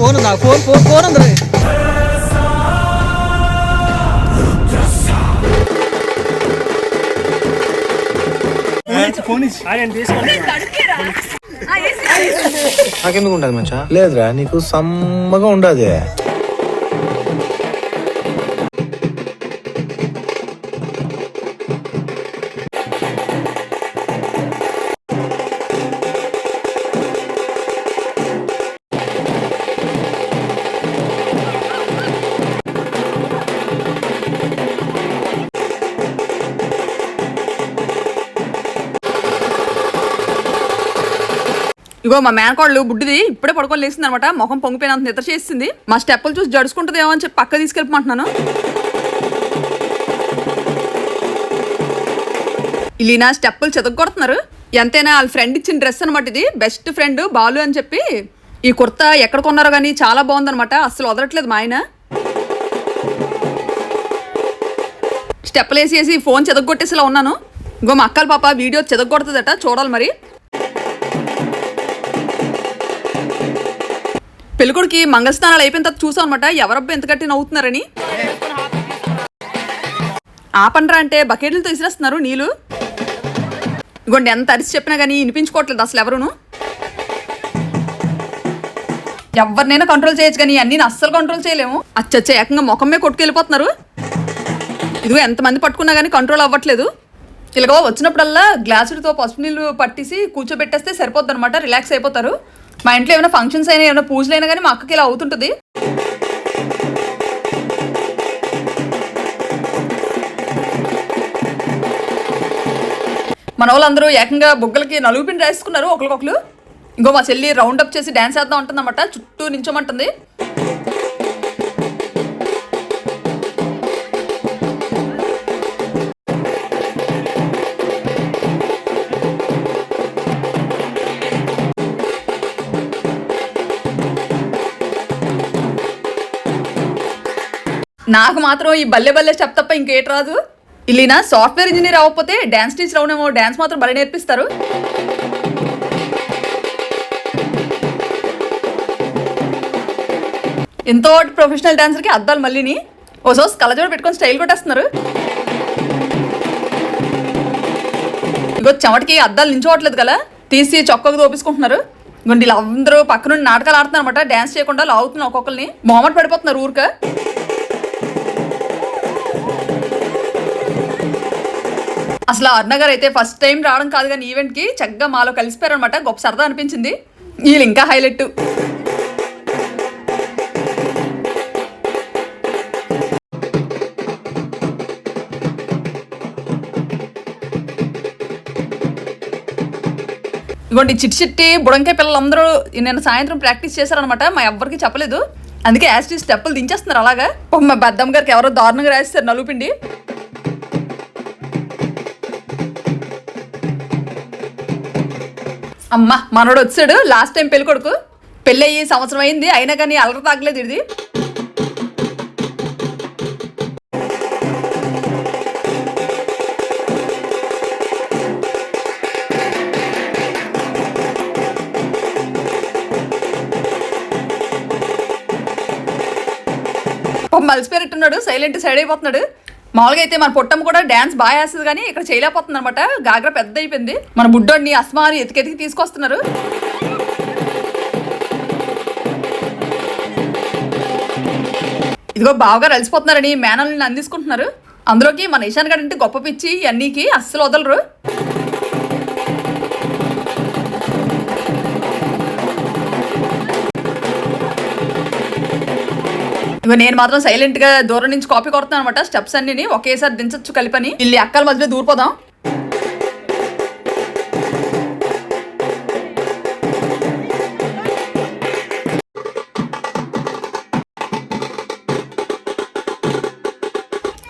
Phone ఉందా? Phone phone phone ఉంది నాకెందుకు ఉండదు మచ్చా లేదురా నీకు సమ్మగా ఉండదు. ఇగో మా మేనకోళ్ళు బుడ్డిది ఇప్పుడే పడుకొని లేచింది అనమాట ముఖం పొంగిపోయినంత నిద్ర చేసింది. మా స్టెప్పులు చూసి జడుచుకుంటుందేమో అని చెప్పి పక్క తీసుకెళ్ళిపోమంటున్నాను. ఇలీనా స్టెప్పులు చెదగొడుతున్నారు ఎంతైనా వాళ్ళ ఫ్రెండ్ ఇచ్చిన డ్రెస్ అనమాట ఇది. బెస్ట్ ఫ్రెండ్ బాలు అని చెప్పి ఈ కుర్తా ఎక్కడ కొన్నారో కానీ చాలా బాగుందనమాట అసలు వదలట్లేదు మా ఆయన. స్టెప్పులు వేసి వేసి ఫోన్ చెదగొట్టేసేలా ఉన్నాను. ఇంకో మా అక్కల పాప వీడియో చెదగొడుతుందట చూడాలి మరి. పెళ్ళికొడుకి మంగళస్నానాలు అయిపోయిన తర్వాత చూసాం అనమాట ఎవరబ్బా ఎంత కట్టి నవ్వుతున్నారని? ఆపండ్రా అంటే బకెట్లతో విసిరేస్తున్నారు నీళ్ళు. ఇగోండి ఎంత అరిసి చెప్పినా కానీ వినిపించుకోవట్లేదు అసలు ఎవరును. ఎవరినైనా కంట్రోల్ చేయొచ్చు కానీ అన్ని అస్సలు కంట్రోల్ చేయలేము. అచ్చచ్చ ఏకంగా ముఖమే కొట్టుకెళ్ళిపోతున్నారు. ఇదిగో ఎంతమంది పట్టుకున్నా కానీ కంట్రోల్ అవ్వట్లేదు. ఇలాగో వచ్చినప్పుడల్లా గ్లాసులతో పసుపు నీళ్ళు పట్టేసి కూర్చోబెట్టేస్తే సరిపోద్ది అనమాట రిలాక్స్ అయిపోతారు. మా ఇంట్లో ఏమైనా ఫంక్షన్స్ అయినా ఏమైనా పూజలు అయినా కానీ మా అక్కకి ఇలా అవుతుంటుంది. మన వాళ్ళందరూ ఏకంగా బుగ్గలకి నలుగుపిండి రాసుకున్నారు ఒకరికొకరు. ఇంకో మా చెల్లి రౌండ్ అప్ చేసి డ్యాన్స్ వేద్దాం అంటుందన్నమాట. చుట్టూ నించోమంటుంది. నాకు మాత్రం ఈ బల్లె బల్లె స్టెప్ తప్ప ఇంకేట్ రాదు. ఇల్లినా సాఫ్ట్వేర్ ఇంజనీర్ అవ్వకపోతే డ్యాన్స్ టీచర్ అవునేమో డ్యాన్స్ మాత్రం బలి నేర్పిస్తారు. ఎంతో ప్రొఫెషనల్ డాన్సర్కి అద్దాలు మళ్ళీని. ఓ సోస్ పెట్టుకొని స్టైల్ కొట్టేస్తున్నారు. ఇగో చెమటికి అద్దాలు నించోవట్లేదు కదా తీసి చొక్కకు దోపించుకుంటున్నారు ఇగోండి ఇలా అందరూ పక్క నుండి నాటకాలు ఆడుతున్నారు అనమాట డ్యాన్స్ చేయకుండా లాగుతున్నారు ఒక్కొక్కరిని మొహమ్మట్ పడిపోతున్నారు ఊరిక. అసలు అర్ణ అయితే ఫస్ట్ టైం రావడం కాదు కానీ ఈవెంట్కి చక్కగా మాలో కలిసిపోయారనమాట గొప్ప సరదా అనిపించింది. వీళ్ళు ఇంకా హైలైట్ ఇగోండి చిట్టి చిట్టి బుడంకాయ పిల్లలందరూ నేను సాయంత్రం ప్రాక్టీస్ చేశారనమాట మా ఎవ్వరికి చెప్పలేదు. అందుకే యాస్టీ స్టెప్పులు దించేస్తున్నారు అలాగా. మా బద్దమ్మ గారికి ఎవరో దారుణంగా రాస్తారు నలుపిండి అమ్మ మనోడు వచ్చాడు లాస్ట్ టైం పెళ్ళి కొడుకు. పెళ్ళి అయ్యి సంవత్సరం అయింది. అయినా కానీ అలర తాగలేదు ఇది. మలిసిపోయినట్టున్నాడు. సైలెంట్ సైడ్ అయిపోతున్నాడు. మామూలుగా అయితే మన పొట్టం కూడా డ్యాన్స్ బాగా వేస్తుంది కానీ ఇక్కడ చేయలేకపోతుంది అనమాట గాగ్ర పెద్ద అయిపోయింది మన బుడ్డోడిని అస్మాని ఎతికెతికి తీసుకొస్తున్నారు. ఇదిగో బావగారు అలసిపోతున్నారని మేనల్ని అందించుకుంటున్నారు. అందులోకి మన ఇషాన్ గడ్ అంటే గొప్ప పిచ్చి అన్నీకి అస్సలు వదలరు. నేను మాత్రం సైలెంట్గా దూరం నుంచి కాపీ కొడుతున్నాను అనమాట స్టెప్స్ అన్ని ఒకేసారి దించచ్చు కలిపని ఇల్లు అక్కల మధ్యలో దూరిపోదాం.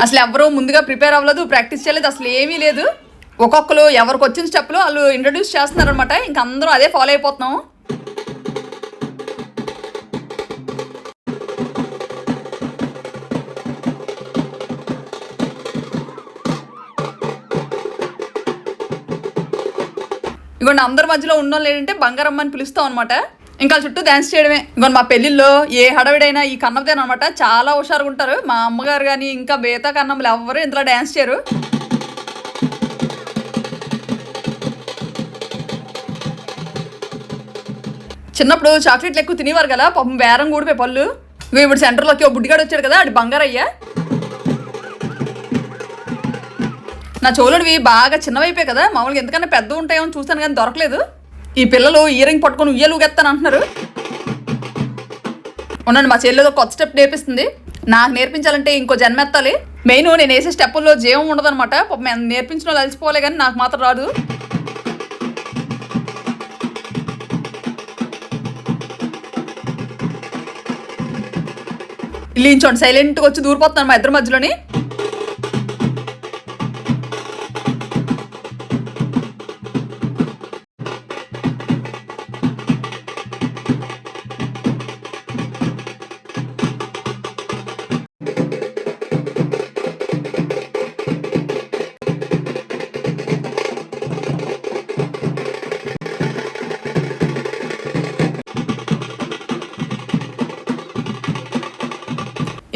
అసలు ఎవరు ముందుగా ప్రిపేర్ అవ్వలేదు ప్రాక్టీస్ చేయలేదు అసలు ఏమీ లేదు. ఒక్కొక్కరు ఎవరికి వచ్చిన స్టెప్లు వాళ్ళు ఇంట్రడ్యూస్ చేస్తున్నారు అనమాట ఇంకా అందరూ అదే ఫాలో అయిపోతున్నాం. ఇగోండి అందరి మధ్యలో ఉన్నోళ్ళు ఏంటంటే బంగారమ్మ అని పిలుస్తాం అనమాట ఇంకా చుట్టూ డాన్స్ చేయడమే. ఇంకా మా పెళ్ళిళ్ళలో ఏ హడవిడైనా ఈ కన్నమదేనమాట చాలా హుషారుగా ఉంటారు. మా అమ్మగారు కానీ ఇంకా బేతా కన్నమ్మలు ఎవ్వరు ఇందులో డాన్స్ చేయరు. చిన్నప్పుడు చాక్లెట్లు ఎక్కువ తినేవారు కదా పాపం బేరం కూడిపోయి పళ్ళు. ఇప్పుడు సెంటర్లోకి ఓ బుడ్డిగాడు వచ్చాడు కదా అది బంగారయ్యా. నా చోలుడివి బాగా చిన్నవైపోయాయి కదా మామూలుగా ఎందుకన్నా పెద్ద ఉంటాయో అని చూస్తాను కానీ దొరకలేదు. ఈ పిల్లలు ఇయరింగ్ పట్టుకొని ఉయ్యలు ఊగెత్తాను అంటున్నారు. ఉన్నాను మా చెల్లెదో కొత్త స్టెప్ నేర్పిస్తుంది. నాకు నేర్పించాలంటే ఇంకో జన్మెత్తాలి మెయిన్ నేను వేసే స్టెప్పుల్లో జీవం ఉండదన్నమాట. నేర్పించిన వాళ్ళు అలసిపోలే కానీ నాకు మాత్రం రాదు. లీంచోండి సైలెంట్గా వచ్చి దూరిపోతున్నాను మా ఇద్దరి మధ్యలోని.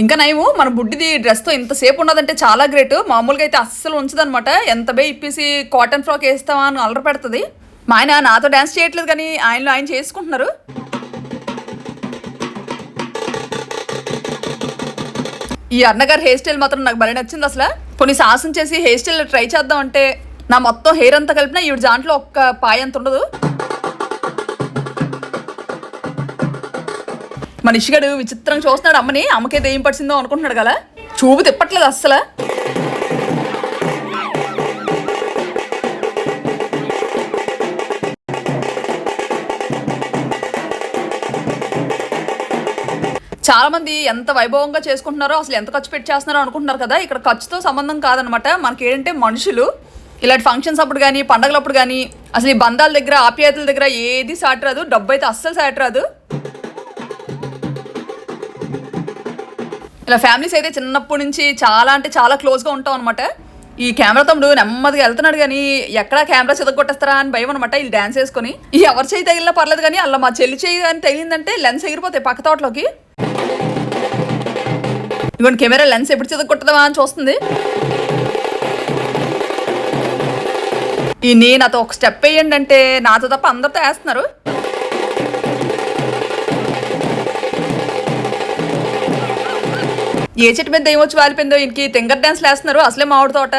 ఇంకా నయము మన బుడ్డిది డ్రెస్తో ఇంతసేపు ఉన్నదంటే చాలా గ్రేట్. మామూలుగా అయితే అస్సలు ఉంచదనమాట ఎంత బే ఇప్పేసి కాటన్ ఫ్రాక్ వేస్తావా అని అలర పెడుతుంది. మా ఆయన నాతో డ్యాన్స్ చేయట్లేదు కానీ ఆయనలో ఆయన చేసుకుంటున్నారు. ఈ అన్నగారు హెయిర్ స్టైల్ మాత్రం నాకు భలే నచ్చింది అసలు. కొన్ని సాహసం చేసి హెయిర్ స్టైల్ ట్రై చేద్దాం అంటే నా మొత్తం హెయిర్ అంతా కలిపినా ఈవిడ దాంట్లో ఒక్క పాయ అంత ఉండదు. మన విచిత్రం విచిత్రంగా చూస్తున్నాడు. అమ్మని అమ్మకే దెయ్యం పడిసిందో అనుకుంటున్నాడు కదా. చూపు తిప్పట్లేదు అస్సలు. చాలా మంది ఎంత వైభవంగా చేసుకుంటున్నారో అసలు ఎంత ఖర్చు పెట్టి చేస్తున్నారో అనుకుంటున్నారు కదా. ఇక్కడ ఖర్చుతో సంబంధం కాదనమాట. మనకి ఏంటంటే మనుషులు ఇలాంటి ఫంక్షన్స్ అప్పుడు కానీ పండగలప్పుడు కానీ అసలు ఈ బంధాల దగ్గర ఆప్యాయతల దగ్గర ఏది సాటి రాదు డబ్బు అయితే అస్సలు సాటి ఇలా ఫ్యామిలీస్ అయితే చిన్నప్పటి నుంచి చాలా అంటే చాలా క్లోజ్గా ఉంటాం అనమాట ఈ కెమెరా తమ్ముడు నెమ్మదిగా వెళ్తున్నాడు కానీ ఎక్కడ కెమెరా చిదగొట్టేస్తారా అని భయం అనమాట వీళ్ళు డ్యాన్స్ వేసుకొని. ఈ ఎవరి చేయి తగిలినా పర్లేదు కానీ అలా మా చెల్లి చేయి కానీ తగిలిందంటే లెన్స్ ఎగిరిపోతాయి పక్క తోటలోకి. ఇవ్వండి కెమెరా లెన్స్ ఎప్పుడు చెదగొట్టదా అని చూస్తుంది. ఈ నేను నాతో ఒక స్టెప్ వేయండి అంటే నాతో తప్ప అందరితో వేస్తున్నారు. ఏ చెట్టు మీద దయ్యం వచ్చి వాలిపోయిందో ఇంటికి తింగర్ డ్యాన్స్ వేస్తున్నారు అసలే మామిడి తోట.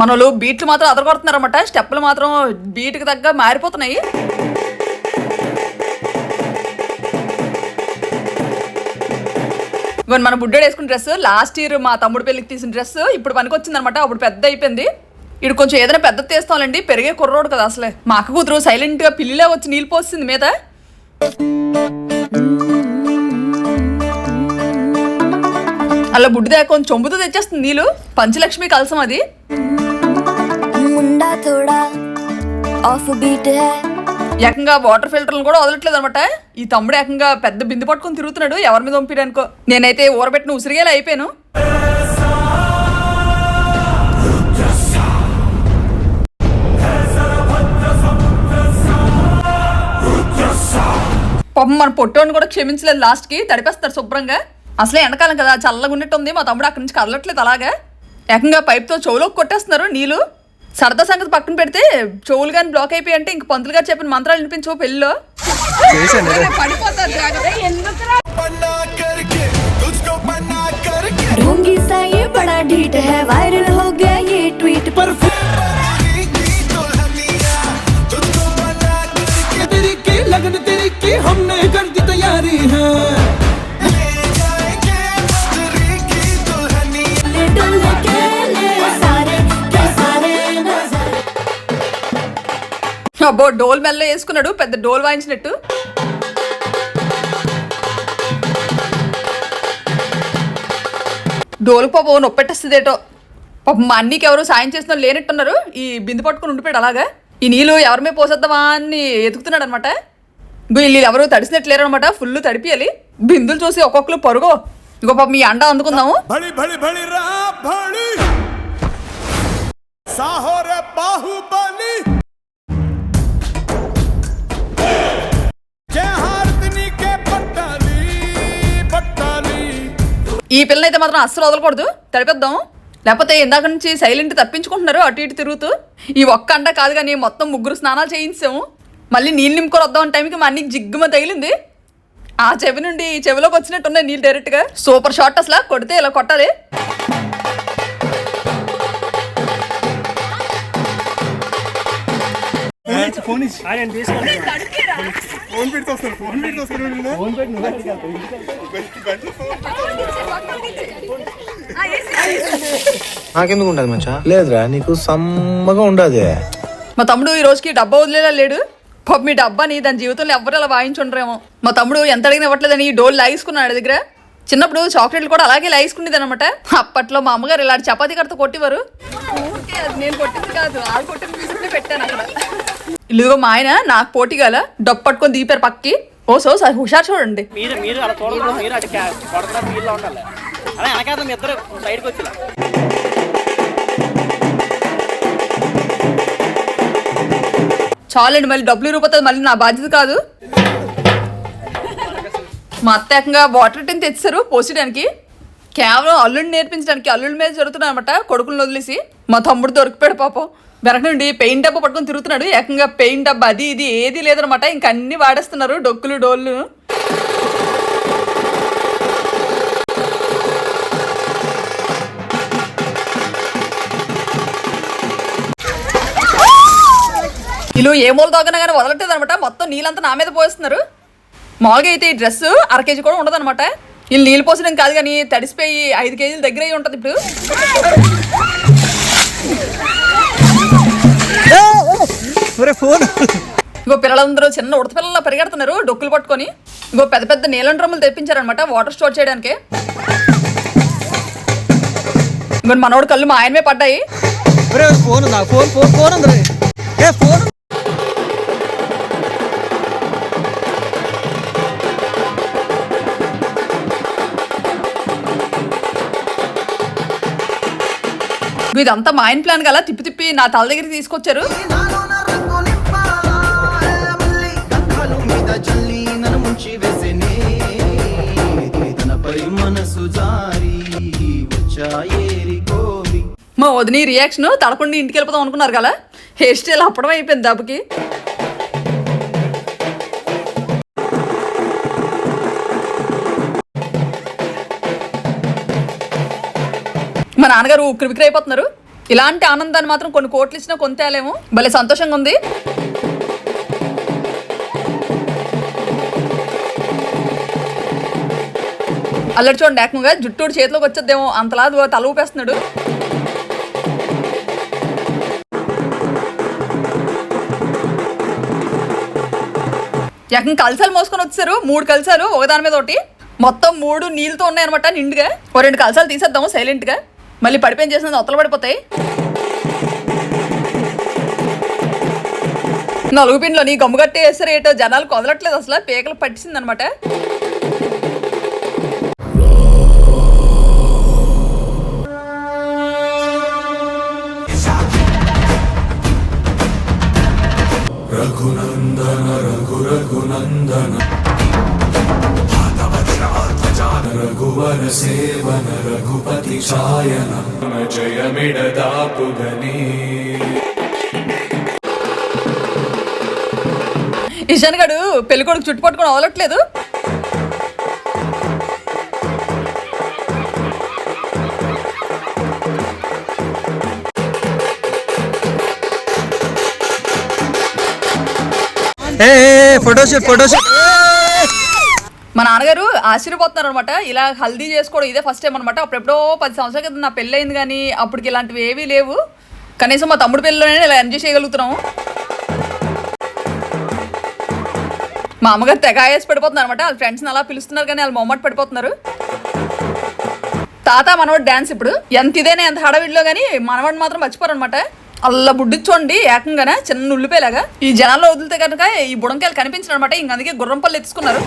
మనోళ్ళు బీట్లు మాత్రం అదరగొడుతున్నారన్నమాట. స్టెప్పులు మాత్రం బీట్కి తగ్గ మారిపోతున్నాయి. ఇవన్నీ మన బుడ్డోడు వేసుకున్న డ్రెస్ లాస్ట్ ఇయర్ మా తమ్ముడు పెళ్ళికి తీసిన డ్రెస్ ఇప్పుడు పనికి వచ్చిందనమాట అప్పుడు పెద్ద అయిపోయింది. ఇడు కొంచెం ఏదైనా పెద్ద తీస్తాంలేండి పెరిగే కుర్రోడు కదా అసలే. మా అక్క కూతురు సైలెంట్గా పిల్లిలా వచ్చి నీళ్ళు పోస్తుంది మీద. అలా బుడ్డిదా కొంచెం చొంబుతో తెచ్చేస్తుంది నీళ్ళు. పంచలక్ష్మి కలసం అది. ఏకంగా వాటర్ ఫిల్టర్లు కూడా వదలట్లేదు అనమాట ఈ తమ్ముడు ఏకంగా పెద్ద బిందు పట్టుకొని తిరుగుతున్నాడు ఎవరి మీద పంపిడానుకో నేనైతే ఊరబెట్టిన ఉసిరిగేలా అయిపోయాను. పాపం మన పొట్టోని కూడా క్షమించలేదు లాస్ట్కి తడిపేస్తారు శుభ్రంగా. అసలే ఎండకాలం కదా చల్లగా ఉన్నట్టు ఉంది మా తమ్ముడు అక్కడి నుంచి కదలట్లేదు అలాగా. ఏకంగా పైప్తో చెవులోకి కొట్టేస్తున్నారు నీళ్ళు. సరదా సంగతి పక్కన పెడితే చెవులు కానీ బ్లాక్ అయిపోయి అంటే ఇంక పంతులు గారు చెప్పిన మంత్రాలు వినిపించవు పెళ్ళిలో పడిపోతారు అబ్బో డోల్ మెల్ల వేసుకున్నాడు పెద్ద డోల్ వాయించినట్టు. డోలు పాప నొప్పెట్టేస్తుంది ఏటో మా అన్నికి ఎవరు సాయం చేస్తున్నా లేనట్టున్నారు. ఈ బిందు పట్టుకుని ఉండిపోయాడు అలాగా. ఈ నీళ్ళు ఎవరిమే పోసేద్దామా అని ఎదుగుతున్నాడు అనమాట వీళ్ళు ఎవరు తడిసినట్లేరు అనమాట ఫుల్ తడిపియాలి. బిందులు చూసి ఒక్కొక్కరు పరుగో. ఇంకో పాప మీ అండ అందుకుందాము. ఈ పిల్లని అయితే మాత్రం అస్సలు వదలకూడదు. తడిపేద్దాం లేకపోతే ఇందాక నుంచి సైలెంట్ తప్పించుకుంటున్నారు అటు ఇటు తిరుగుతూ. ఈ ఒక్క అండ కాదు కానీ మొత్తం ముగ్గురు స్నానాలు చేయించాము. మళ్ళీ నీళ్ళు నింపుకొని వద్దాం టైంకి మా అన్నికి జిగ్గుమ తగిలింది. ఆ చెవి నుండి ఈ చెవిలోకి వచ్చినట్టు ఉన్నాయి నీళ్ళు డైరెక్ట్గా సూపర్ షాట్ అసలు. కొడితే ఇలా కొట్టాలి. నాకెందుకు ఉండదు మంచా? లేదురా నీకు సమ్మగా ఉండదు. మా తమ్ముడు ఈ రోజుకి డబ్బా వదిలేలా లేడు. పాప మీ డబ్బాని దాని జీవితంలో ఎవ్వరు అలా వాయించుండ్రేమో. మా తమ్ముడు ఎంత అడిగినా ఇవ్వట్లేదని డోల్ లాగేసుకున్నాడు దగ్గర. చిన్నప్పుడు చాక్లెట్లు కూడా అలాగే లాగేసుకునేది అనమాట అప్పట్లో మా అమ్మగారు ఇలాంటి చపాతీ కడత కొట్టేవారు అది నేను కొట్టింది కాదు. ఆడు కొట్టింది తీసుకుంటే పెట్టాను అక్కడ. ఇదిగో మా ఆయన నాకు పోటీ గల డబ్బు పట్టుకొని దీపారు పక్కి. ఓ సో సార్ హుషారు చూడండి. మీరు మీరు అలా చూడకూడదు. మీరు అటు క్యా- కొడుతున్నారు వీళ్ళు ఉండాలి. అలా వెనకాల మీ ఇద్దరు సైడ్కి వచ్చి చాలండి మళ్ళీ డబ్బులు రూపాయలు మళ్ళీ నా బాధ్యత కాదు. మా అత్త ఏకంగా వాటర్ టిన్ తెచ్చారు పోసేయడానికి. కేవలం అల్లుడిని నేర్పించడానికి అల్లుడి మీద జరుగుతున్నాయి అనమాట కొడుకులను వదిలేసి. మా తమ్ముడు దొరికిపోయాడు పాపం. వెనక నుండి పెయింట్ డబ్బా పట్టుకొని తిరుగుతున్నాడు. ఏకంగా పెయింట్ డబ్బా అది ఇది ఏది లేదనమాట ఇంక అన్ని వాడేస్తున్నారు డొక్కులు డోళ్ళు. వీళ్ళు ఏ మూల దాకా కానీ వదలట్లేదు అనమాట మొత్తం నీళ్ళంతా నా మీద పోస్తున్నారు మామూలుగా అయితే ఈ డ్రెస్ అర కేజీ కూడా ఉండదు అనమాట వీళ్ళు నీళ్ళు పోసడం కాదు కానీ తడిసిపోయి ఐదు కేజీల దగ్గర అయి ఉంటుంది ఇప్పుడు. ఫోన్. ఇంకో పిల్లలందరూ చిన్న ఉడత పిల్లల పరిగెడుతున్నారు డొక్కులు పట్టుకొని. ఇంకో పెద్ద పెద్ద నీలం డ్రమ్ములు తెప్పించారనమాట వాటర్ స్టోర్ చేయడానికి. ఇంకో మనోడు కళ్ళు మా ఆయనమే పడ్డాయి. ఫోన్ ఫోన్ ఫోన్ ఫోన్ ఏ ఫోన్ ఇదంతా మా ఆయన ప్లాన్ గల తిప్పి తిప్పి నా తల దగ్గర తీసుకొచ్చారు. మనసు మా వదిని రియాక్షన్ తడకుండా ఇంటికి వెళ్ళిపోదాం అనుకున్నారు కదా. హెయిర్ స్టైల్ అప్పడం అయిపోయింది దెబ్బకి. మా నాన్నగారు ఉక్కిరి అయిపోతున్నారు. ఇలాంటి ఆనందాన్ని మాత్రం కొన్ని కోట్లు ఇచ్చినా కొంతేలేము భలే సంతోషంగా ఉంది. అల్లడి చూడండి ఏకంగా జుట్టుడు చేతిలోకి వచ్చేద్దేమో అంతలా తల ఊపేస్తున్నాడు. ఏకంగా కలసాలు మోసుకొని వచ్చారు మూడు కలసాలు ఒకదాని మీద ఒకటి. మొత్తం మూడు నీళ్ళతో ఉన్నాయన్నమాట నిండుగా. ఓ రెండు కలసాలు తీసేద్దాము సైలెంట్గా మళ్ళీ పడిపోయిన చేసిన అవతల పడిపోతాయి. నలుగు పిండిలో నీ గమ్ము కట్టి వేస్తారు ఏటో జనాలు కొదలట్లేదు అసలు పేకలు పట్టిసింది అనమాట రఘువర సేవన రఘుపతి ఛాయన జయమిడదాపుగనే ఇషాన్ గడు పెళ్ళి కొడుకు చుట్టు పట్టుకొని వదలట్లేదు ఏ ఫోటోషూట్ ఫోటోషూట్ నాన్నగారు ఆశ్చర్యపోతున్నారు అనమాట ఇలా హల్దీ చేసుకోవడం ఇదే ఫస్ట్ టైం అనమాట అప్పుడెప్పుడో పది సంవత్సరాల క్రితం నా పెళ్ళి అయింది కానీ అప్పటికి ఇలాంటివి ఏవీ లేవు. కనీసం మా తమ్ముడు పెళ్ళిలోనే ఇలా ఎంజాయ్ చేయగలుగుతున్నాము మా అమ్మగారు తెగ ఆయేసి పడిపోతున్నారు అనమాట వాళ్ళ ఫ్రెండ్స్ని అలా పిలుస్తున్నారు కానీ వాళ్ళు మొమ్మట పడిపోతున్నారు. తాత మనవాడు డాన్స్ ఇప్పుడు. ఎంత ఇదేనా ఎంత హడావిడిలో కానీ మనవాడు మాత్రం మర్చిపోరు అనమాట అల్లా బుడ్డి ఏకంగానే చిన్న ఉల్లిపోయేలాగా ఈ జనాల్లో వదిలితే కనుక ఈ బుడంకాయలు కనిపించిన అనమాట ఇంక అందుకే గుర్రం పళ్ళు ఎత్తుకున్నారు.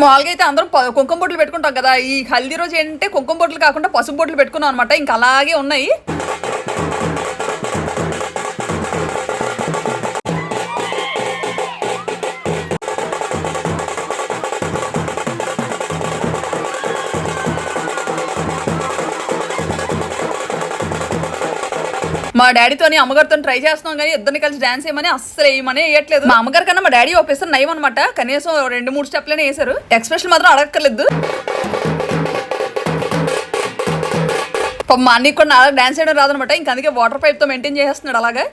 మామూలుగా అయితే అందరం కుంకుమ బొట్లు పెట్టుకుంటాం కదా. ఈ హల్దీ రోజు ఏంటంటే కుంకుమ బొట్లు కాకుండా పసుపు బొట్లు పెట్టుకున్నాం అనమాట ఇంకా అలాగే ఉన్నాయి. మా డాడీతోని అమ్మగారితో ట్రై చేస్తున్నాం కానీ ఇద్దరిని కలిసి డాన్స్ వేయమని అస్సలు వేయమని వేయట్లేదు మా అమ్మగారి కన్నా మా డాడీ ఒప్పేస్తారు నయం అనమాట కనీసం రెండు మూడు స్టెప్లనే వేశారు. ఎక్స్ప్రెషన్ మాత్రం అడగక్కర్లేదు మా అన్నయ్య కూడా నా డాన్స్ చేయడం రాదనమాట ఇంకా అందుకే వాటర్ పైప్తో మెయింటైన్ చేస్తున్నాడు అలాగా.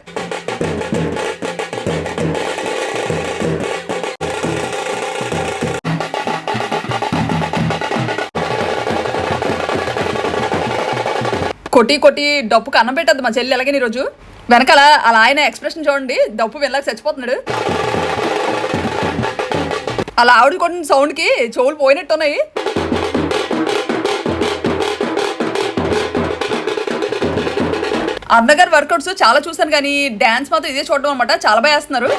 కొట్టి కొట్టి డప్పుకు అన్నం పెట్టద్దు మా చెల్లి ఎలాగని ఈరోజు. వెనకాల అలా ఆయన ఎక్స్ప్రెషన్ చూడండి డప్పు వెళ్ళక చచ్చిపోతున్నాడు. అలా ఆవిడ కొట్టిన సౌండ్కి చెవులు పోయినట్టు ఉన్నాయి అన్నగారి వర్కౌట్స్ చాలా చూసాను కానీ డ్యాన్స్ మాత్రం ఇదే చూడడం అనమాట చాలా బాగా వేస్తున్నారు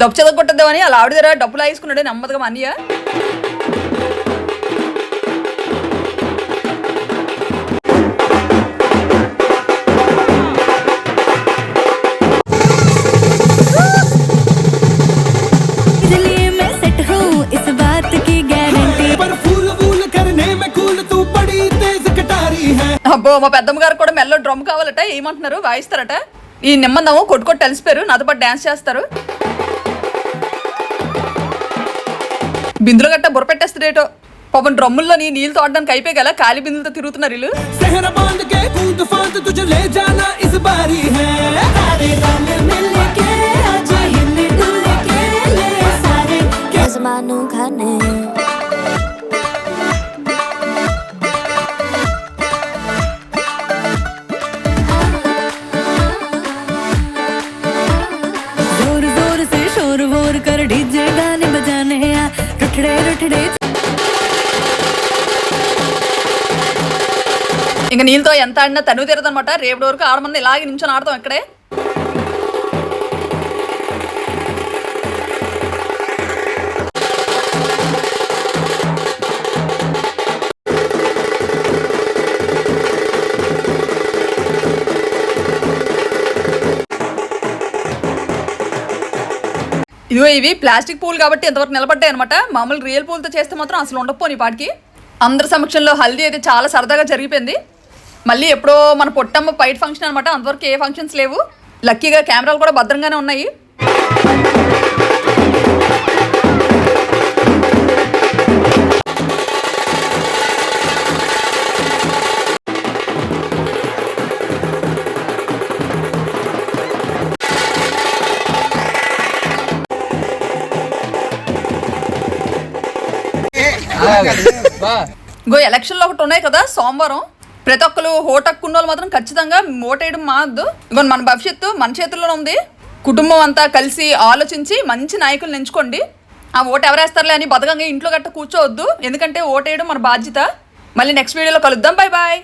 డబ్బు చదవగొట్టద్దామని అలా ఆవిడ దగ్గర డబ్బులు వేసుకున్నాడు నెమ్మదిగా మా అబ్బో మా పెద్దమ్మ గారు కూడా మెల్లో డ్రమ్ కావాలట ఏమంటున్నారు? వాయిస్తారట. ఈ నిమ్మదము కొట్టుకొట్టు తెలిసిపోయారు నాతో పాటు డ్యాన్స్ చేస్తారు. బిందులు గట్ట బుర్ర పెట్టేస్తారేటో. పాపం డ్రమ్ముల్లో నీ నీళ్ళు తోడడానికి అయిపోయి కదా కాలి బిందులతో తిరుగుతున్నారు వీళ్ళు. खाने ఇంకా నీళ్ళతో ఎంత ఆడినా తను తీరదనమాట రేపటి వరకు ఆడమంది ఇలాగే నించొని ఆడతాం ఇక్కడే. ఇదిగో ఇవి ప్లాస్టిక్ పూలు కాబట్టి ఎంతవరకు నిలబడ్డాయి అనమాట మామూలు రియల్ పూలతో చేస్తే మాత్రం అసలు ఉండకపోని పాటికి. అందరి సమక్షంలో హల్దీ అయితే చాలా సరదాగా జరిగిపోయింది. మళ్ళీ ఎప్పుడో మన పొట్టమ్మ పైట్ ఫంక్షన్ అనమాట అంతవరకు ఏ ఫంక్షన్స్ లేవు. లక్కీగా కెమెరాలు కూడా భద్రంగానే ఉన్నాయి. గో ఎలక్షన్లో ఒకటి ఉన్నాయి కదా సోమవారం. ప్రతి ఒక్కరు ఓటక్కున్న వాళ్ళు మాత్రం ఖచ్చితంగా ఓటేయడం మావద్దు ఇవ్వండి మన భవిష్యత్తు మన చేతుల్లోనే ఉంది. కుటుంబం అంతా కలిసి ఆలోచించి మంచి నాయకులను ఎంచుకోండి. ఆ ఓటు ఎవరేస్తారులే అని బతకంగా ఇంట్లో గట్ట కూర్చోవద్దు. ఎందుకంటే ఓటేయడం మన బాధ్యత. మళ్ళీ నెక్స్ట్ వీడియోలో కలుద్దాం. Bye bye